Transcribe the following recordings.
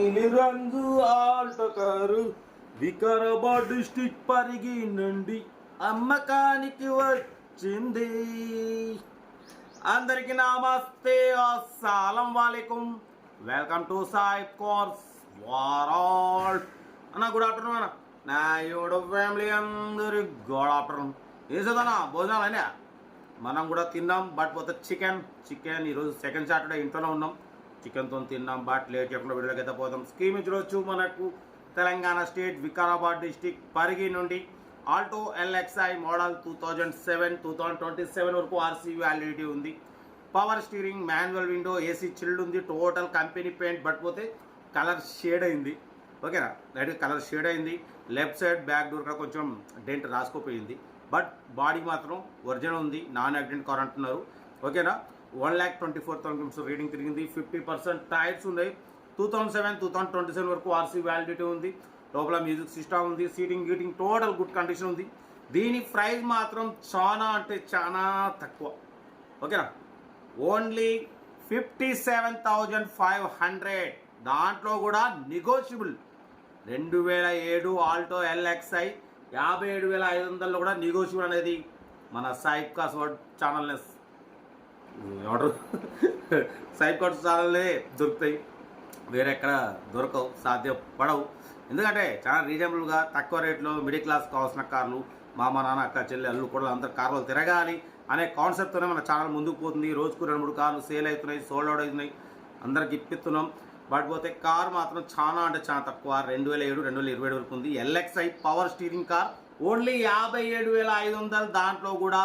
నీలి రంగు Alto car Vikarabad district Parigi నుండి అమ్మకానికి వచ్చింది. అందరికి నమస్తే. అస్సలం వాలేకుం. వెల్కమ్ టు సాయి కోర్స్ వారాల్. అన్న గుడ్ ఆఫ్టర్నూన్ అన్న. నా యోడ ఫ్యామిలీ అందరి గుడ్ ఆఫ్టర్నూన్. ఏం చదవనా భోజనాలు అయినా మనం కూడా తిన్నాం బట్ పోతే చికెన్. చికెన్ ఈరోజు సెకండ్ సాటర్డే ఇంట్లోనే ఉన్నాం. చికెన్తో తిన్నాం బట్ లేట్ చేయకుండా వీడియోకి అయితే పోదాం. స్కీమ్ ఇచ్చుకోవచ్చు మనకు తెలంగాణ స్టేట్ వికారాబాద్ డిస్టిక్ పరిగి నుండి Alto LXI model two thousand seven two thousand twenty seven వరకు ఆర్సీ వ్యాలిడిటీ ఉంది. Power steering manual window AC chilled ఉంది టోటల్ కంపెనీ పెయింట్ బట్ పోతే కలర్ షేడ్ అయింది. ఓకేనా? రైట్ కలర్ షేడ్ అయింది. లెఫ్ట్ సైడ్ బ్యాక్ డోర్ కూడా కొంచెం dent రాసుకోపోయింది. బట్ బాడీ మాత్రం ఒరిజినల్ ఉంది. నాన్ యాక్సిడెంట్ కార్ అంటున్నారు. ఓకేనా? One lakh twenty four thousand kilometres reading తిరిగింది. ఫిఫ్టీ పర్సెంట్ టైర్స్ ఉన్నాయి. Two thousand seven two thousand twenty seven వరకు ఆర్సీ వ్యాలిడిటీ ఉంది. లోపల మ్యూజిక్ సిస్టమ్ ఉంది. సీటింగ్ గీటింగ్ టోటల్ గుడ్ కండిషన్ ఉంది. దీని ప్రైస్ మాత్రం చాలా అంటే చాలా తక్కువ. ఓకేనా? Only fifty seven thousand five hundred దాంట్లో కూడా నెగోషియబుల్ రెండు వేల ఏడు ఆల్టో ఎల్ఎక్స్ఐ యాభై ఏడు వేల ఐదు వందల్లో కూడా నెగోషియబుల్ అనేది మన సాయిబ్ కాస్ వర్డ్ ఛానల్నెస్ ఆర్డర్ సైడ్ కాస్ ఛానల్లే దొరుకుతాయి. వేరే ఎక్కడ దొరకవు సాధ్యపడవు ఎందుకంటే చాలా రీజనబుల్గా తక్కువ రేట్లో మిడిల్ క్లాస్ కావాల్సిన కార్లు మామ నాన్న అక్క చెల్లి అల్లు కూడా అందరు కార్లు తిరగాలి అనే కాన్సెప్ట్తోనే మన ఛానల్ ముందుకు పోతుంది. రోజుకు రెండు మూడు కార్లు సేల్ అవుతున్నాయి సోల్డ్ అవుట్ అవుతున్నాయి. అందరికి ఇప్పిస్తున్నాం. బట్ పోతే కార్ మాత్రం చాలా అంటే చాలా తక్కువ. రెండు వేల ఏడు రెండు వేల ఇరవై ఏడు వరకు ఉంది. LXI power steering car only యాభై ఏడు వేల ఐదు వందలు దాంట్లో కూడా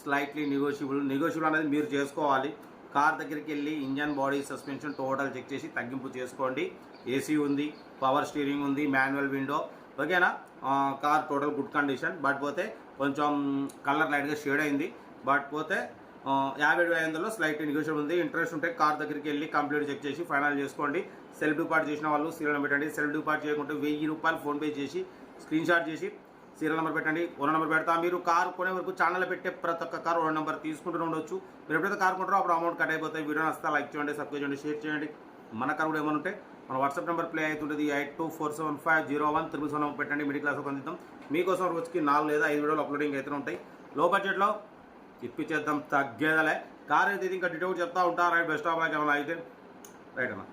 స్లైట్లీ నెగోషియబుల్ నెగోషియబుల్ అనేది మీరు చేసుకోవాలి. కార్ దగ్గరికి వెళ్ళి engine body suspension total check చేసి తగ్గింపు చేసుకోండి. ఏసీ ఉంది పవర్ స్టీరింగ్ ఉంది మాన్యువల్ విండో. ఓకేనా? Car total good condition. But పోతే కొంచెం కలర్ లైట్గా షేడ్ అయింది. బట్ పోతే యాభై ఏడు ఐదు స్లైట్ నెగోషియబుల్ ఉంది. ఇంట్రెస్ట్ ఉంటే కార్ దగ్గరికి వెళ్ళి కంప్లీట్ చెక్ చేసి ఫైనల్ చేసుకోండి. సెల్ఫ్ డిపార్ట్ చేసిన వాళ్ళు సీరియల్ పెట్టండి. సెల్ఫ్ డిపార్ట్ చేయకుంటే వెయ్యి రూపాయలు ఫోన్పే చేసి స్క్రీన్ షాట్ చేసి సీరియల్ నెంబర్ పెట్టండి. ఓనర్ నెంబర్ పెడతా. మీరు కార్ కొనే వరకు ఛానల్ పెట్టే ప్రతి ఒక్క కార్ ఓనర్ నెంబర్ తీసుకుంటూ ఉండొచ్చు. మీరు ఎప్పుడైతే కార్ కొంటారో అప్పుడు అమౌంట్ కట్ అయిపోతాయి. వీడియో నస్తా లైక్ చేయండి సబ్స్క్రైబ్ చేయండి షేర్ చేయండి. మన కార్ కూడా ఏమైనా ఉంటే మన వాట్సాప్ నెంబర్ ప్లే అవుతుంటుంది. Eight two four seven five zero one triple seven పెట్టండి. మిడిల్ క్లాస్ అందిద్దాం మీకోసం రోజుకి నాలుగు లేదా ఐదు వీడియోలు అప్లోడింగ్ అయితే ఉంటాయి. లో బడ్జెట్లో ఇప్పించేద్దాం తగ్గేదలే. కార్ అయితే ఇది ఇంకా డీటెయిల్ చెప్తా ఉంటా. రైట్ బెస్ట్ ఆఫ్ లైక్ ఏమైనా అయితే. రైట్ అన్న.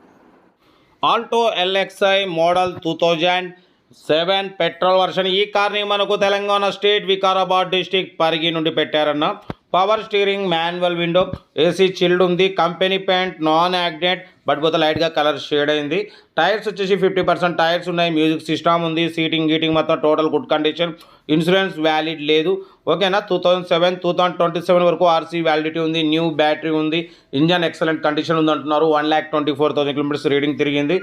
Alto LXI model two thousand seven petrol version ఈ కార్ని మనకు తెలంగాణ స్టేట్ వికారాబాద్ డిస్టిక్ పరిగి నుండి పెట్టారన్న. Power steering manual window AC chilled ఉంది company paint non accident but పోతే లైట్గా కలర్ షేడ్ అయింది. టైర్స్ వచ్చేసి ఫిఫ్టీ పర్సెంట్ టైర్స్ ఉన్నాయి మ్యూజిక్ సిస్టమ్ ఉంది సీటింగ్ గీటింగ్ మొత్తం total good condition. Insurance valid లేదు. ఓకేనా? Two thousand seven two thousand twenty seven వరకు ఆర్సీ వ్యాలిడిటీ ఉంది న్యూ బ్యాటరీ ఉంది ఇంజన్ ఎక్సలెంట్ కండిషన్ ఉంది అంటున్నారు one lakh twenty four thousand kilometres reading తిరిగింది.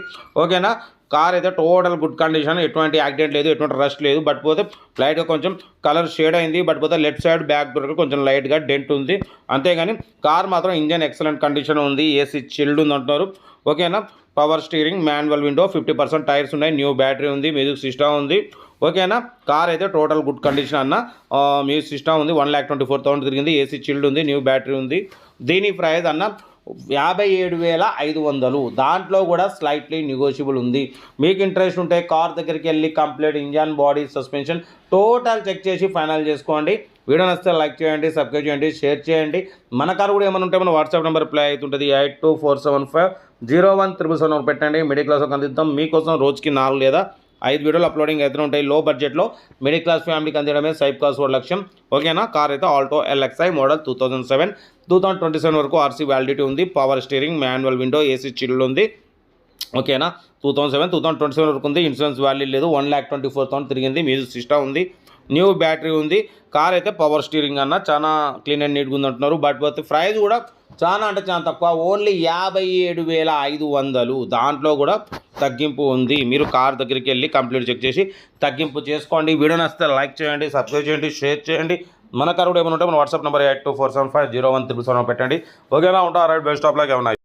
ఓకేనా? కార్ అయితే టోటల్ గుడ్ కండిషన్ ఎటువంటి యాక్సిడెంట్ లేదు ఎటువంటి రష్ లేదు. బట్ పోతే లైట్గా కొంచెం కలర్ షేడ్ అయింది. బట్ పోతే లెఫ్ట్ సైడ్ బ్యాక్ డోర్ కొంచెం లైట్గా డెంట్ ఉంది. అంతేగాని కార్ మాత్రం ఇంజన్ ఎక్సలెంట్ కండిషన్ ఉంది. ఏసీ చిల్డ్ ఉంది అంటున్నారు. ఓకేనా power steering manual window fifty percent tyres ఉన్నాయి. న్యూ బ్యాటరీ ఉంది మ్యూజిక్ సిస్టమ్ ఉంది. ఓకేనా కార్ అయితే టోటల్ గుడ్ కండిషన్ అన్న. మ్యూజిక్ సిస్టమ్ ఉంది. One lakh twenty four thousand తిరిగింది. ఏసీ చిల్డ్ ఉంది న్యూ బ్యాటరీ ఉంది. దీని ప్రైస్ అన్న యాభై ఏడు వేల ఐదు వందలు. దాంట్లో కూడా స్లైట్లీ నెగోషియబుల్ ఉంది. మీకు ఇంట్రెస్ట్ ఉంటే కార్ దగ్గరికి వెళ్ళి complete engine body suspension total check చేసి ఫైనల్ చేసుకోండి. వీడియో నచ్చితే లైక్ చేయండి సబ్స్క్రైబ్ చేయండి షేర్ చేయండి. మన కార్ కూడా ఏమైనా ఉంటే మన వాట్సాప్ నెంబర్ ప్లే అవుతుంటుంది. Eight two four seven five zero one triple seven పెట్టండి. మిడిల్ క్లాస్ అందిద్దాం. మీకోసం రోజుకి నాలుగు లేదా ఐదు వీడియోలు అప్లోడింగ్ అయితే ఉంటాయి. లో బడ్జెట్లో మిడిల్ క్లాస్ ఫ్యామిలీకి అందించడమే సైబ్ కాస్ ఓ లక్ష్యం. ఓకేనా కార్ అయితే Alto LXI model two thousand seven two thousand twenty seven వరకు ఆర్సీ వ్యాలిడిటీ ఉంది. Power steering manual window AC chilled ఉంది. ఓకేనా two thousand seven two thousand twenty seven వరకు ఉంది. ఇన్సూరెన్స్ వాల్యూ లేదు. One lakh twenty four thousand తిరిగింది. Music system ఉంది. New battery ఉంది. కార్ అయితే పవర్ స్టీరింగ్ అన్న? చాలా క్లీన్ అండ్ నీట్గా ఉంది అంటున్నారు. బట్ పోతే ప్రైస్ కూడా చాలా అంటే చాలా తక్కువ. ఓన్లీ యాభై ఏడు వేల ఐదు వందలు. దాంట్లో కూడా తగ్గింపు ఉంది. మీరు కార్ దగ్గరికి వెళ్ళి కంప్లీట్ చెక్ చేసి తగ్గింపు చేసుకోండి. వీడియో నచ్చితే లైక్ చేయండి సబ్స్క్రైబ్ చేయండి షేర్ చేయండి. మన కార్ ఏమైనా ఉంటే మన WhatsApp number eight two four seven five zero one triple seven పెట్టండి. ఓకేనా ఉంటా రైట్ బెస్ట్ ఆఫ్ లాగా ఏమన్నా